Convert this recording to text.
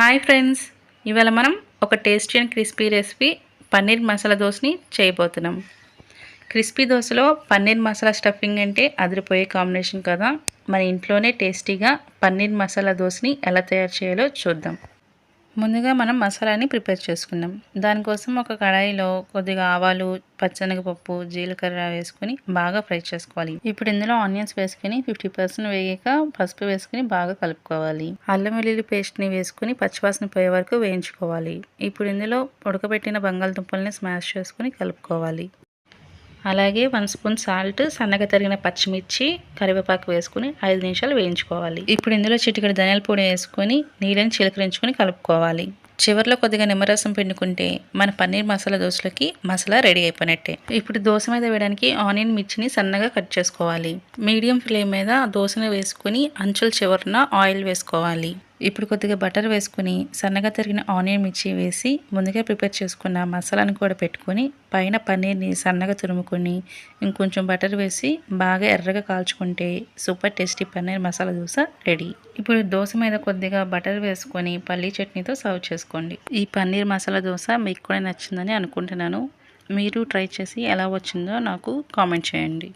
Hi friends ఇవాళ మనం ఒక tasty and crispy recipe paneer masala దోశని చేయబోతున్నాం. క్రిస్పీ దోశలో పన్నీర్ మసాలా స్టఫింగ్ అంటే అదిరిపోయే కాంబినేషన్ కదా. మన ఇంట్లోనే టేస్టీగా పన్నీర్ మసాలా దోశని ఎలా తయారు చేయాలో చూద్దాం. ముందుగా మనం మసాలాని ప్రిపేర్ చేసుకుందాం. దానికోసం ఒక కడాయిలో కొద్దిగా ఆవాలు పచ్చనగపప్పు జీలకర్ర వేసుకుని బాగా ఫ్రై చేసుకోవాలి. ఇప్పుడు ఇందులో ఆనియన్స్ వేసుకుని ఫిఫ్టీ పర్సెంట్ వేగాక పసుపు వేసుకుని బాగా కలుపుకోవాలి. అల్లం వెల్లుల్లి పేస్ట్ని వేసుకుని పచ్చివాసన పోయే వరకు వేయించుకోవాలి. ఇప్పుడు ఇందులో ఉడకబెట్టిన బంగాళదుంపల్ని స్మాష్ చేసుకుని కలుపుకోవాలి. అలాగే వన్ స్పూన్ సాల్ట్ సన్నగా తరిగిన పచ్చిమిర్చి కరివేపాకు వేసుకుని ఐదు నిమిషాలు వేయించుకోవాలి. ఇప్పుడు ఇందులో చిటికెడు ధనియాల పొడి వేసుకొని నీళ్ళని చిలకరించుకొని కలుపుకోవాలి. చివరిలో కొద్దిగా నిమ్మరసం పిండుకుంటే మన పన్నీర్ మసాలా దోశలకి మసాలా రెడీ అయిపోయినట్టే. ఇప్పుడు దోశ మీద వేయడానికి ఆనియన్ మిర్చిని సన్నగా కట్ చేసుకోవాలి. మీడియం ఫ్లేమ్ మీద దోశని వేసుకుని అంచుల చివరన ఆయిల్ వేసుకోవాలి. ఇప్పుడు కొద్దిగా బటర్ వేసుకుని సన్నగా తరిగిన ఆనియన్ మిర్చి వేసి ముందుగా ప్రిపేర్ చేసుకున్న మసాలాను కూడా పెట్టుకొని పైన పన్నీర్ని సన్నగా తురుముకొని ఇంకొంచెం బటర్ వేసి బాగా ఎర్రగా కాల్చుకుంటే super tasty paneer masala dosa ready. ఇప్పుడు దోశ మీద కొద్దిగా బటర్ వేసుకొని పల్లీ చట్నీతో సర్వ్ చేసుకోండి. ఈ పన్నీర్ మసాలా దోశ మీకు కూడా నచ్చిందని అనుకుంటున్నాను. మీరు ట్రై చేసి ఎలా వచ్చిందో నాకు కామెంట్ చేయండి.